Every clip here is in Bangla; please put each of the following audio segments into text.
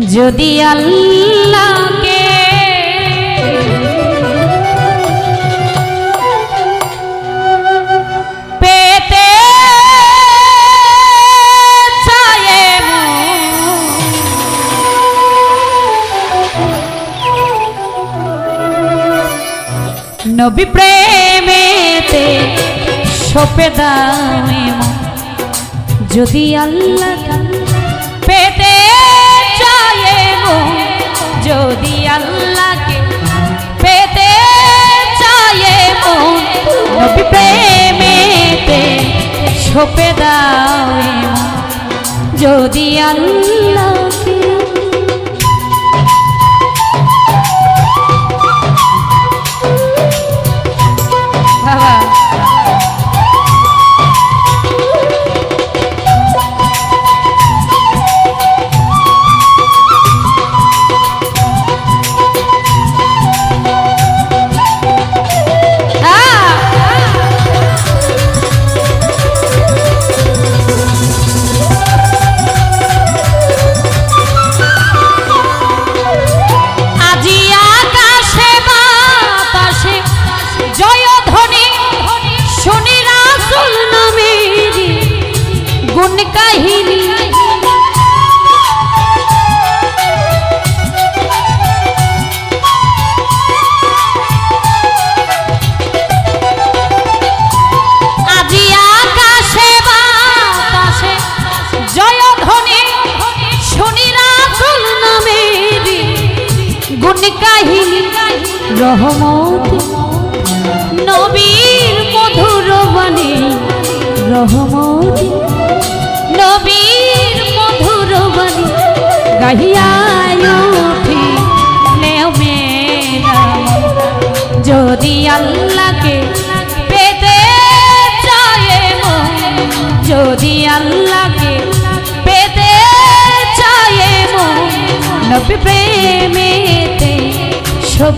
যদি আল্লাহকে পেতে। নবী প্রেমেতে সপে যদি আল্লাহ প্রেমেতে সপে দাও যদি আল্লাহকে কাহিনী রহমত। নবীর মধুর বাণী রহমত। নবীর মধুর বাণী গাহিয়ায়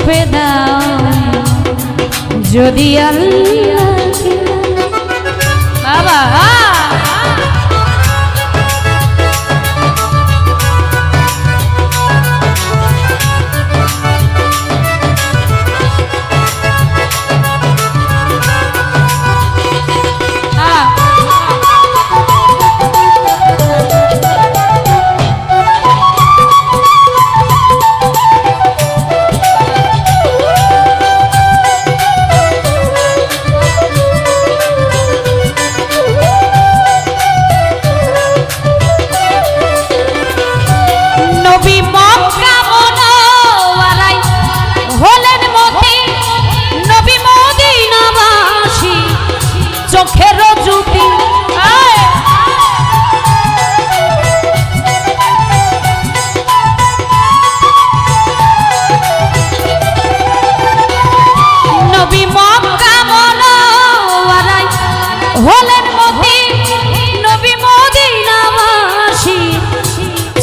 সপে দাও যদি আল্লাহকে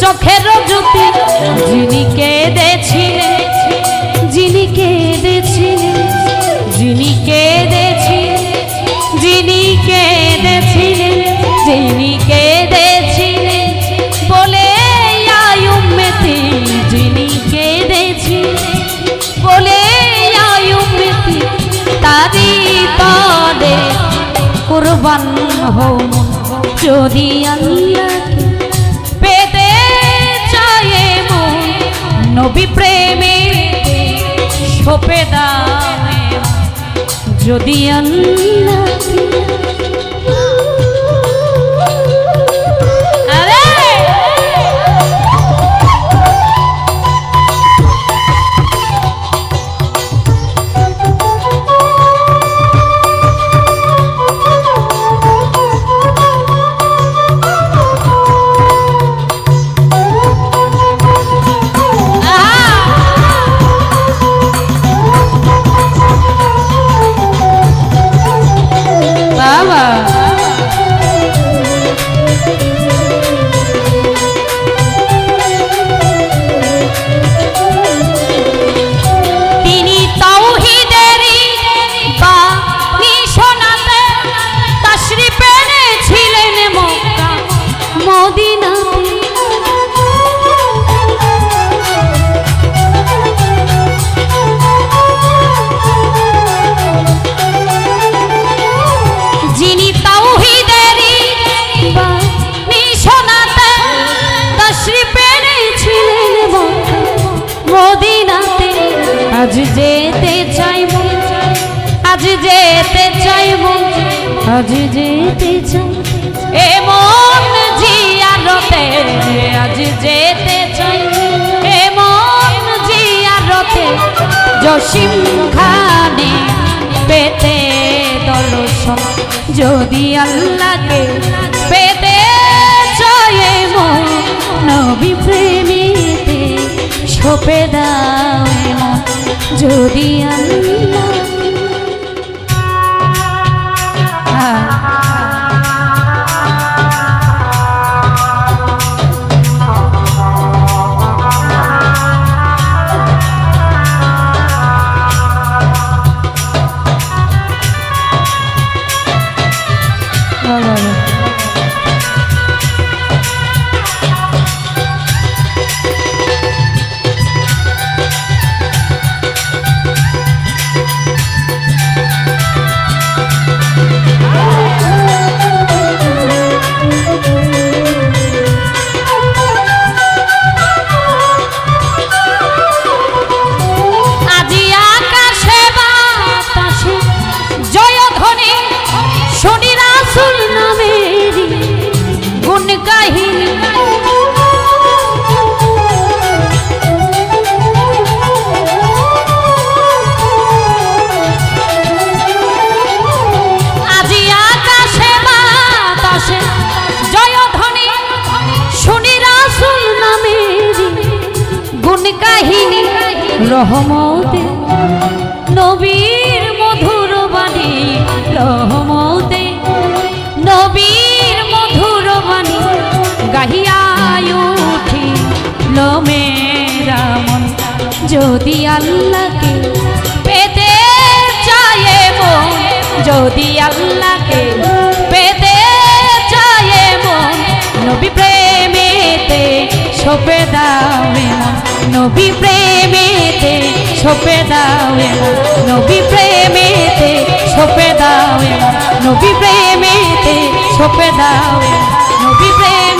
চোখের জ্যোতি যিনি কেঁদেছিলেন যিনি কেঁদেছিলেন যিনি কেঁদেছিলেন যিনি কেঁদেছিলেন যিনি কেঁদেছিলেন। বলে আয়ুমেতি যিনি কেঁদেছিলেন। বলে আয়ুমেতি তারি তরে কুরবান হও যদি আল্লাহকে যদি আল্লাহ আজ যেতে চাইব আজ যেতে চাইব আজ যেতে চাই এমন জিয়ারতে, আজ যেতে চাই এমন জিয়ারতে, জসিম খানে পেতে দর্শন। যদি আল্লাহকে পেতে চায় মন, নবী প্রেমিতে সপে মন যদি আল্লাহ কাহিনী, রহমতে। নবীর মধুর বাণী, রহমতে। নবীর মধুর বাণী গাহিয়ায় উঠি লমেরা মন। যদি আল্লাহকে পেতে চায় মন, যদি আল্লাহকে পেতে চায় মন, নবী প্রেমেতে সপে দাওয়ে মন নবী প্রেমেতে ছোপে দাও মন। নবী প্রেমেতে ছোপে দাও মন। নবী প্রেমেতে ছোপে দাও মন। নবী প্রেম